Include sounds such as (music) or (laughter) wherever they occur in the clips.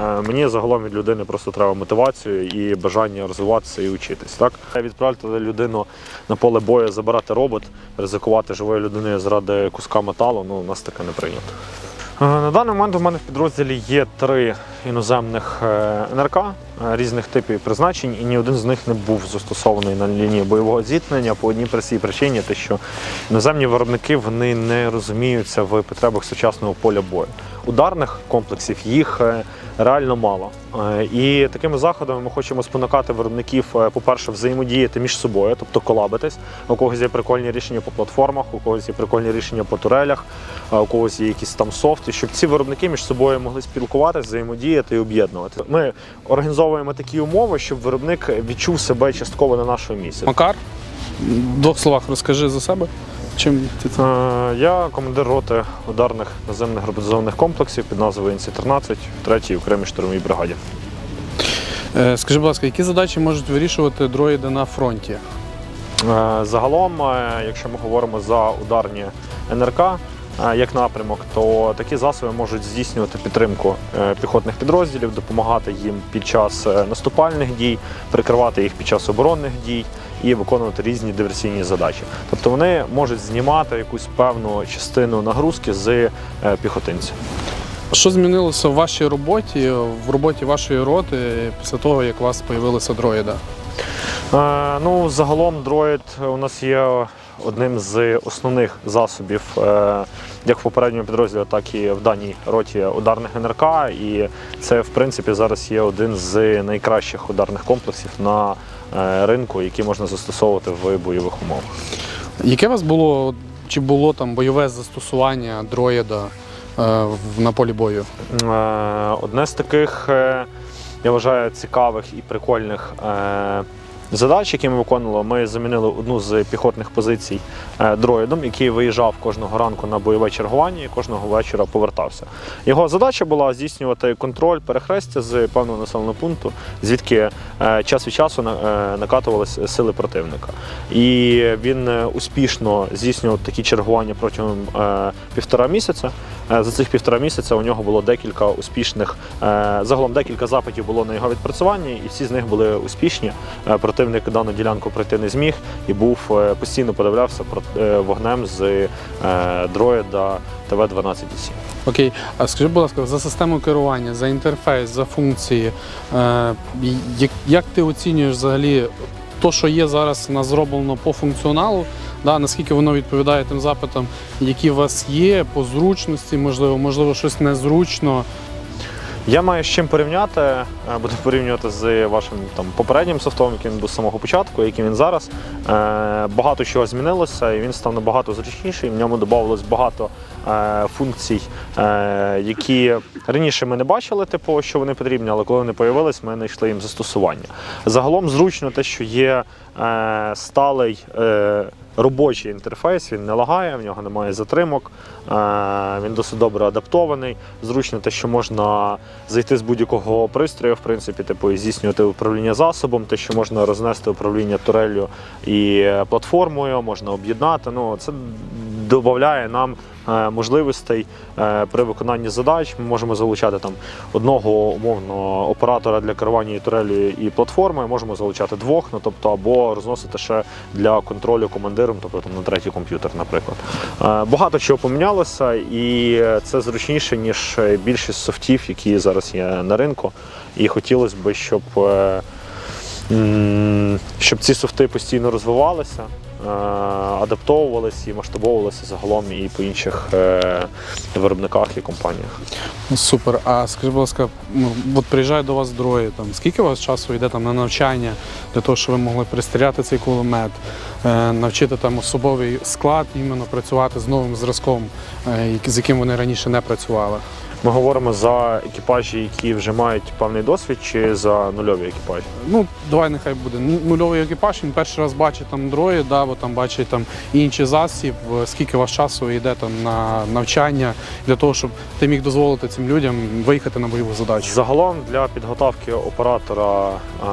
Е, Мені загалом від людини просто треба мотивацію і бажання розвиватися і вчитись. Так відправити людину на поле бою, забирати робот, ризикувати живою людиною заради куска металу. Ну у нас таке не прийнято. Е, На даний момент у мене в підрозділі є три іноземних е, НРК е, різних типів призначень, і ні один з них не був застосований на лінії бойового зіткнення по одній простій причині, те, що іноземні виробники вони не розуміються в потребах сучасного поля бою. Ударних комплексів їх е, реально мало. І такими заходами ми хочемо спонукати виробників, по-перше, взаємодіяти між собою, тобто колабитись. У когось є прикольні рішення по платформах, у когось є прикольні рішення по турелях, у когось є якісь там софти, щоб ці виробники між собою могли спілкуватися, взаємодіяти і об'єднувати. Ми організовуємо такі умови, щоб виробник відчув себе частково на нашому місці. Макар, в двох словах розкажи за себе. Чим ти це? Е, Я командир роти ударних наземних роботизованих комплексів під назвою НС-13 в 3-й окремій штурмовій бригаді. Е, Скажи, будь ласка, які задачі можуть вирішувати дроїди на фронті? Е, Загалом, якщо ми говоримо за ударні НРК як напрямок, то такі засоби можуть здійснювати підтримку е, піхотних підрозділів, допомагати їм під час е, наступальних дій, прикривати їх під час оборонних дій і виконувати різні диверсійні задачі. Тобто вони можуть знімати якусь певну частину нагрузки з е, піхотинців. Що змінилося в вашій роботі, в роботі вашої роти після того, як у вас з'явилися дроїда? Ну, загалом дроїд у нас є одним з основних засобів, е, як в попередньому підрозділі, так і в даній роті ударних НРК. І це, в принципі, зараз є один з найкращих ударних комплексів на е, ринку, який можна застосовувати в бойових умовах. Яке у вас було, чи було там бойове застосування дроїда е, на полі бою? Одне з таких, я вважаю, цікавих і прикольних задач, які ми виконували, ми замінили одну з піхотних позицій е, дроїдом, який виїжджав кожного ранку на бойове чергування і кожного вечора повертався. Його задача була здійснювати контроль перехрестя з певного населеного пункту, звідки е, час від часу е, накатувалися сили противника. І він успішно здійснював такі чергування протягом півтора місяця. Е, За цих півтора місяця у нього було декілька успішних, е, загалом декілька запитів було на його відпрацювання, і всі з них були успішні. Е, Противник дану ділянку пройти не зміг і був постійно подивлявся вогнем з дроїда ТВ-12 7 Окей, а скажи, будь ласка, за систему керування, за інтерфейс, за функції, як ти оцінюєш взагалі то, що є зараз у нас зроблено по функціоналу, да, наскільки воно відповідає тим запитам, які у вас є, по зручності, можливо, можливо, щось незручно. Я маю з чим порівняти. Е, Буду (laughs) порівнювати з вашим там попереднім софтом, який він був з самого початку, який він зараз. Е, Багато чого змінилося, і він став набагато зручніший. В ньому додавалось багато е, функцій, які раніше ми не бачили, типу, що вони потрібні, але коли вони з'явились, ми знайшли їм застосування. Загалом зручно те, що є сталий. Робочий інтерфейс, він не лагає, в нього немає затримок, е, він досить добре адаптований. Зручно те, що можна зайти з будь-якого пристрою, в принципі, типу, і здійснювати управління засобом, те, що можна рознести управління турелью і е, платформою, можна об'єднати. Ну, це додає нам можливостей е, при виконанні задач. Ми можемо залучати там одного умовно оператора для керування і турелью і платформою, можемо залучати двох, ну тобто або розносити ще для контролю командиром, тобто там на третій комп'ютер, наприклад. Е, Багато чого помінялося, і це зручніше ніж більшість софтів, які зараз є на ринку. І хотілося б, щоб, е, щоб ці софти постійно розвивалися. Е, Адаптовувалися і масштабовувалися загалом і по інших е, виробниках і компаніях. Ну, Супер. А скажи, будь ласка, ну, от приїжджає до вас дроїд, там, скільки у вас часу йде там, на навчання для того, щоб ви могли пристріляти цей кулемет, е, навчити там особовий склад іменно працювати з новим зразком, з яким вони раніше не працювали? Ми говоримо за екіпажі, які вже мають певний досвід, чи за нульові екіпажі. Ну, давай нехай буде Ну, нульовий екіпаж, він перший раз бачить там да, бо там бачить там інший засіб, скільки у вас часу йде там на навчання для того, щоб ти міг дозволити цим людям виїхати на бойову задачу. Загалом для підготовки оператора е,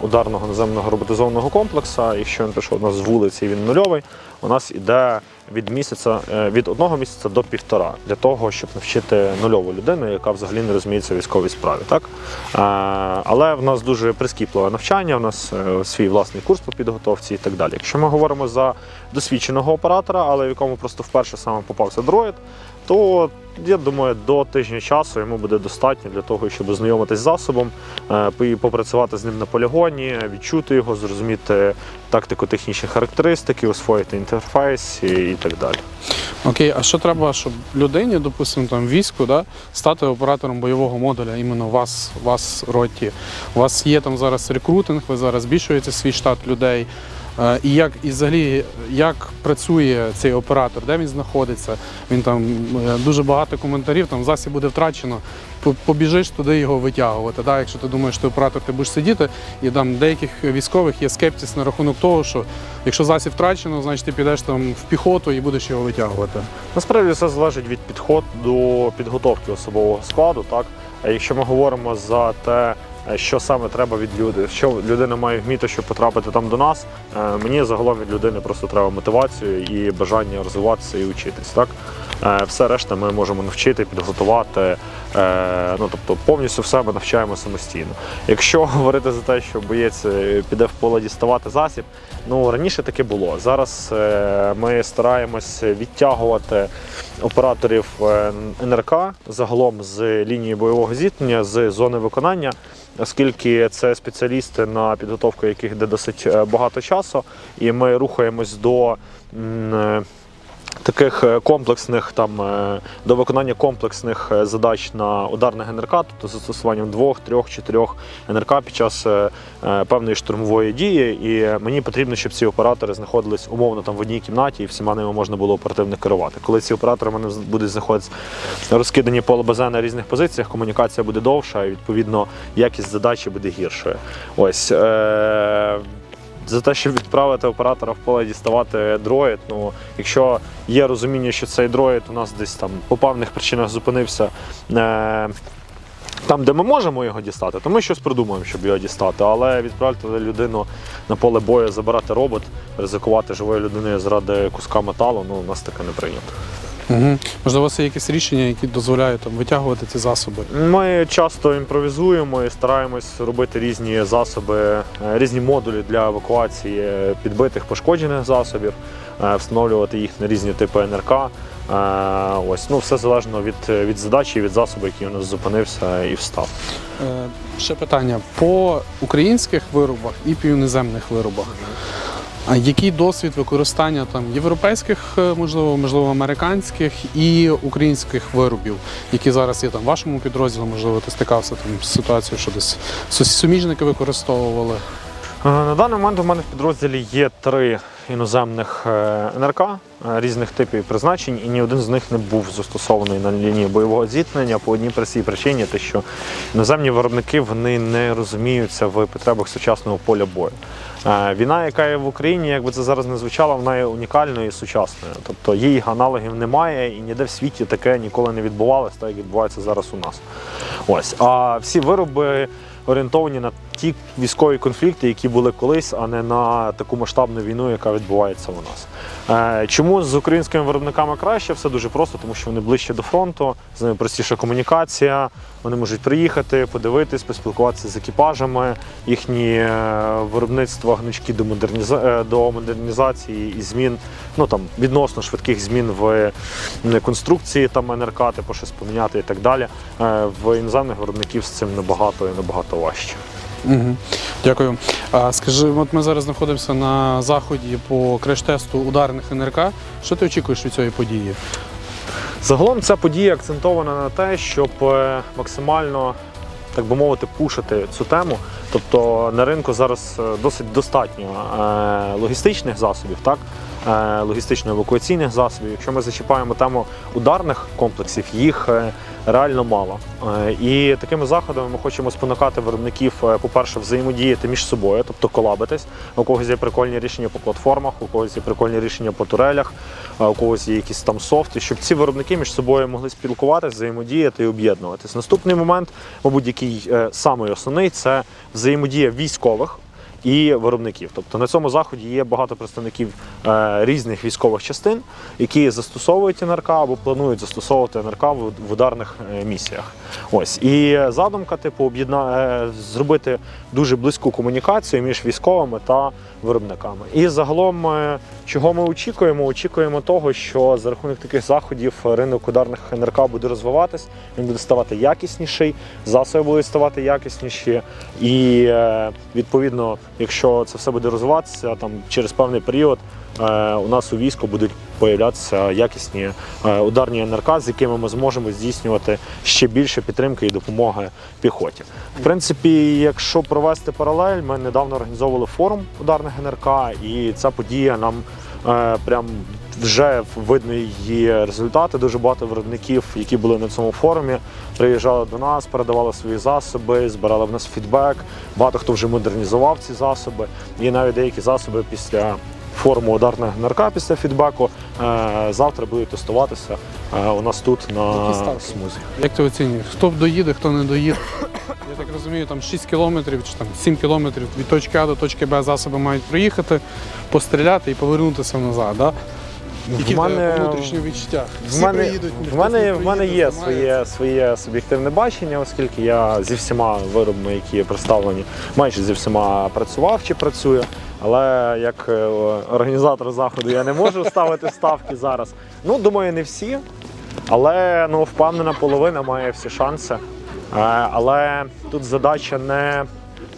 ударного наземного роботизованого комплексу, якщо він пішов у нас з вулиці, він нульовий. У нас іде від місяця е, від одного місяця до півтора для того, щоб навчити нульову людину, яка взагалі не розуміється військовій справі. Так? Е, Але в нас дуже прискіпливе навчання, в нас е, свій власний курс по підготовці і так далі. Якщо ми говоримо за досвідченого оператора, але в якому просто вперше саме попався дроїд, то я думаю, до тижня часу йому буде достатньо для того, щоб ознайомитись з засобом, е, попрацювати з ним на полігоні, відчути його, зрозуміти тактико-технічні характеристики, освоїти інтерфейс і, так далі. Окей, а що треба, щоб людині, допустимо, там війську, да, стати оператором бойового модуля, іменно вас, вас роті. У вас є там зараз рекрутинг, ви зараз збільшуєте свій штат людей. Е, І як і взагалі як працює цей оператор, де він знаходиться? Він там е, дуже багато коментарів, там засіб буде втрачено. Побіжиш туди його витягувати. Да? Якщо ти думаєш, що ти оператор, ти будеш сидіти, і там деяких військових є скептиз на рахунок того, що якщо засіб втрачено, значить ти підеш там в піхоту і будеш його витягувати. Насправді все залежить від підходу до підготовки особового складу. Так? Якщо ми говоримо за те, що саме треба від люди, що людина має вміти, щоб потрапити там до нас, е, мені загалом від людини просто треба мотивацію і бажання розвиватися і вчитись. Так? Е, Все решта ми можемо навчити, підготувати. е, Ну, тобто повністю все ми навчаємо самостійно. Якщо (laughs) говорити за те, що боєць е, піде в поле діставати засіб, ну раніше таке було. Зараз е, ми стараємось відтягувати операторів е, НРК загалом з лінії бойового зіткнення, з зони виконання, оскільки це спеціалісти, на підготовку яких йде досить е, багато часу, і ми рухаємось до. Таких е, комплексних там е, до виконання комплексних е, задач на ударних НРК, тобто застосуванням двох, трьох, чотирьох НРК під час певної штурмової дії. І мені потрібно, щоб ці оператори знаходились умовно там в одній кімнаті, і всіма ними можна було оперативно керувати. Коли ці оператори мене будуть знаходитися розкидані по ЛБЗ на різних позиціях, комунікація буде довша, і відповідно якість задачі буде гіршою. Ось. За те, щоб відправити оператора в поле діставати дроїд. Ну, якщо є розуміння, що цей дроїд у нас десь там по певних причинах зупинився. Е- там, де ми можемо його дістати, то ми щось придумаємо, щоб його дістати. Але відправити людину на поле бою, забирати робот, ризикувати живою людиною заради куска металу, ну у нас таке не прийнято. Угу. Можливо, у вас є якісь рішення, які дозволяють там витягувати ці засоби. Ми часто імпровізуємо і стараємось робити різні засоби, е, різні модулі для евакуації підбитих пошкоджених засобів, е, встановлювати їх на різні типи НРК. Е, Ось ну все залежно від, від задачі, від засобу, який у нас зупинився і встав. Ще питання по українських виробах і по іноземних виробах. А який досвід використання там європейських, е, можливо, можливо, американських і українських виробів, які зараз є там в вашому підрозділі, можливо, ти стикався там з ситуацією, що десь суміжники використовували. Е, На даний момент у мене в підрозділі є три іноземних е, НРК різних типів призначень, і ні один з них не був застосований на лінії бойового зіткнення по одній простій причині, те, що іноземні виробники вони не розуміються в потребах сучасного поля бою. Е, Війна, яка є в Україні, якби це зараз не звучало, вона є унікальною і сучасною. Тобто її аналогів немає і ніде в світі таке ніколи не відбувалося, так як відбувається зараз у нас. Ось. А всі вироби орієнтовані на ті військові конфлікти, які були колись, а не на таку масштабну війну, яка відбувається у нас. Е, Чому з українськими виробниками краще? Все дуже просто, тому що вони ближче до фронту, з ними простіша комунікація. Вони можуть приїхати, подивитись, поспілкуватися з екіпажами. Їхні е, виробництва гнучки до модерніза... е, до модернізації і змін, ну там відносно швидких змін в конструкції там НРК, типу щось поміняти і так далі. Е, В іноземних виробників з цим набагато і набагато важче. Угу. Дякую. А скажи, от ми зараз знаходимося на заході по креш-тесту ударних НРК. Що ти очікуєш від цієї події? Загалом ця подія акцентована на те, щоб е, максимально, так би мовити, пушити цю тему. Тобто на ринку зараз е, досить достатньо е, логістичних засобів, так? логістично-евакуаційних засобів. Якщо ми зачіпаємо тему ударних комплексів, їх реально мало. Е, І такими заходами ми хочемо спонукати виробників, е, по-перше, взаємодіяти між собою, тобто колабитись. У когось є прикольні рішення по платформах, у когось є прикольні рішення по турелях, у когось є якісь там софти, щоб ці виробники між собою могли спілкуватися, взаємодіяти і об'єднуватись. Наступний момент, мабуть, який е, самий основний, це взаємодія військових і виробників. Тобто на цьому заході є багато представників е, різних військових частин, які застосовують НРК або планують застосовувати НРК в, ударних е, місіях. Ось і задумка, типу, об'єдна е, зробити дуже близьку комунікацію між військовими та виробниками. І загалом, чого ми очікуємо? Очікуємо того, що за рахунок таких заходів ринок ударних НРК буде розвиватись, він буде ставати якісніший, засоби будуть ставати якісніші, і е, відповідно, якщо це все буде розвиватися, там через певний період е, у нас у війську будуть появлятися якісні е, ударні НРК, з якими ми зможемо здійснювати ще більше підтримки і допомоги піхоті. В принципі, якщо провести паралель, ми недавно організовували форум ударних НРК, і ця подія нам прям вже видно її результати. Дуже багато виробників, які були на цьому форумі, приїжджали до нас, передавали свої засоби, збирали в нас фідбек. Багато хто вже модернізував ці засоби, і навіть деякі засоби після. Форму ударних НРК після фідбеку е, завтра будуть тестуватися е, у нас тут на смузі. Як ти оцінюєш? Хто доїде, хто не доїде? Я так розумію, там 6 кілометрів чи там 7 кілометрів від точки А до точки Б засоби мають проїхати, постріляти і повернутися назад. Да? Які В мене- по внутрішніх відчуттях? В мене, приїдуть, в мене, не в мене є своє, своє суб'єктивне бачення, оскільки я зі всіма виробами, які представлені, майже зі всіма працював чи працюю. Але як е, організатор заходу я не можу ставити ставки зараз. Ну, думаю, не всі. Але ну, впевнена половина має всі шанси. Е, Але тут задача не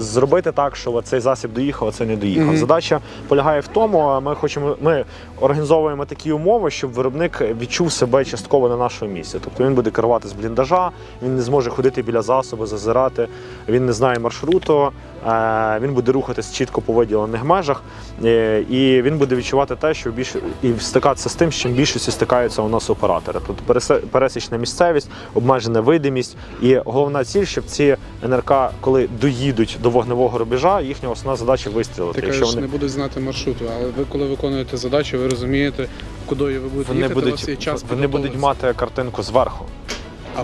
зробити так, що цей засіб доїхав, а цей не доїхав. Мгм. Задача полягає в тому, ми хочемо, ми організовуємо такі умови, щоб виробник відчув себе частково на нашому місці. Тобто він буде керувати з бліндажа, він не зможе ходити біля засобу, зазирати, він не знає маршруту, е, він буде рухатись чітко по виділених межах, е, і він буде відчувати те, що більше і стикатися з тим, з чим більшості стикаються у нас оператори. Тобто пересічна місцевість, обмежена видимість. І головна ціль, щоб ці НРК, коли доїдуть до вогневого рубежа, їхня основна задача вистрілити. Ти Якщо кажеш, вони не будуть знати маршруту, але ви коли виконуєте задачу, ви розумієте, куди ви будете вони їхати, у вас є будуть, час вони будуть мати картинку зверху.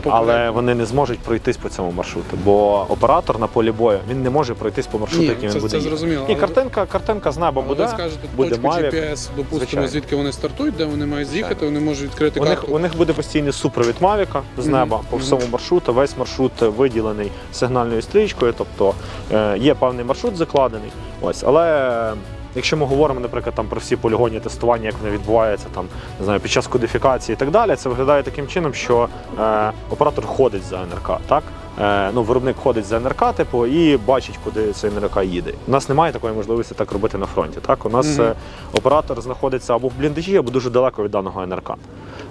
Але вони не зможуть пройтись по цьому маршруту, бо оператор на полі бою він не може пройтись по маршруту, Ні, який це, він буде. це їхати. зрозуміло. І але- картинка, картинка з неба буде. ви скажете буде точку Mavic. GPS, допустимо, Звичайно. звідки вони стартують, де вони мають з'їхати, вони можуть відкрити У них, карту. у них буде постійний супровід Мавіка з Мгм, неба по мгм. всьому маршруту. Весь маршрут виділений сигнальною стрічкою, тобто е, є певний маршрут закладений. Ось, але якщо ми говоримо, наприклад, там про всі полігонні тестування, як вони відбуваються там, не знаю, під час кодифікації і так далі, це виглядає таким чином, що е, оператор ходить за НРК, так? Е, ну, виробник ходить за НРК, типу, і бачить, куди цей НРК їде. У нас немає такої можливості так робити на фронті. Так? У нас Мгм. е, оператор знаходиться або в бліндажі, або дуже далеко від даного НРК.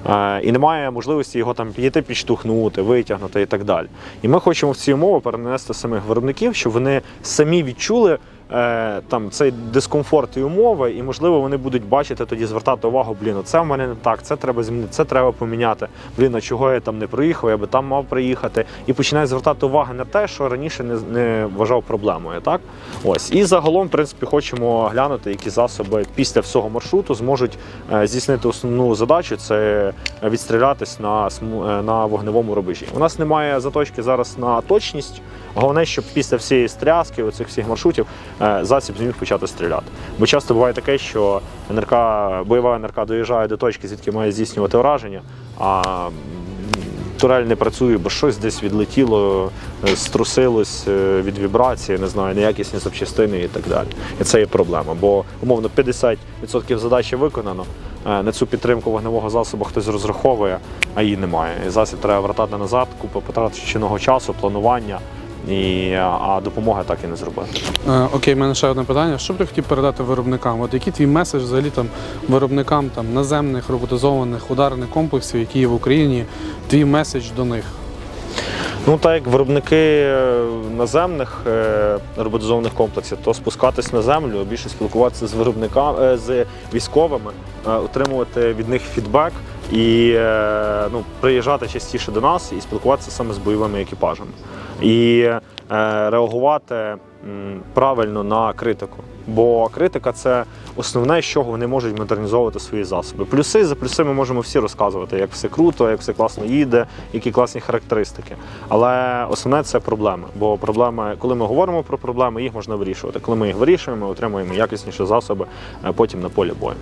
Е, і немає можливості його там підійти, підштовхнути, витягнути і так далі. І ми хочемо в ці умови перенести самих виробників, щоб вони самі відчули. Е, Там цей дискомфорт і умови, і можливо вони будуть бачити тоді звертати увагу. Блін, це в мене не так, це треба змінити, це треба поміняти. Блін, а чого я там не проїхав, я би там мав приїхати. І починають звертати увагу на те, що раніше не, не вважав проблемою. Так ось і загалом, в принципі, хочемо глянути, які засоби після всього маршруту зможуть е, здійснити основну задачу це відстрілятись на е, на вогневому рубежі. У нас немає заточки зараз на точність. Головне, щоб після всієї стряски, оцих всіх маршрутів, засіб зміг почати стріляти. Бо часто буває таке, що НРК, бойова НРК доїжджає до точки, звідки має здійснювати враження, а турель не працює, бо щось десь відлетіло, е, струсилось е, від вібрації, не знаю, неякісні запчастини і так далі. І це є проблема. Бо умовно 50% задачі виконано. Е, На цю підтримку вогневого засобу хтось розраховує, а її немає. І засіб треба вертати назад, купа потраченого часу, планування. І, а допомоги так і не зробити. Е, окей, в мене ще одне питання. Що б ти хотів передати виробникам? От який твій меседж взагалі там виробникам там наземних роботизованих ударних комплексів, які є в Україні? Твій меседж до них? Ну, так як виробники е, наземних е, роботизованих комплексів, то спускатись на землю, більше спілкуватися з виробниками, е, з військовими, отримувати від них фідбек і ну, приїжджати частіше до нас і спілкуватися саме з бойовими екіпажами. І е, реагувати правильно на критику. Бо критика це основне, з чого вони можуть модернізовувати свої засоби. Плюси за плюси ми можемо всі розказувати, як все круто, як все класно їде, які класні характеристики. Але основне це проблеми. Бо проблеми, коли ми говоримо про проблеми, їх можна вирішувати. Коли ми їх вирішуємо, ми отримуємо якісніші засоби е, потім на полі бою.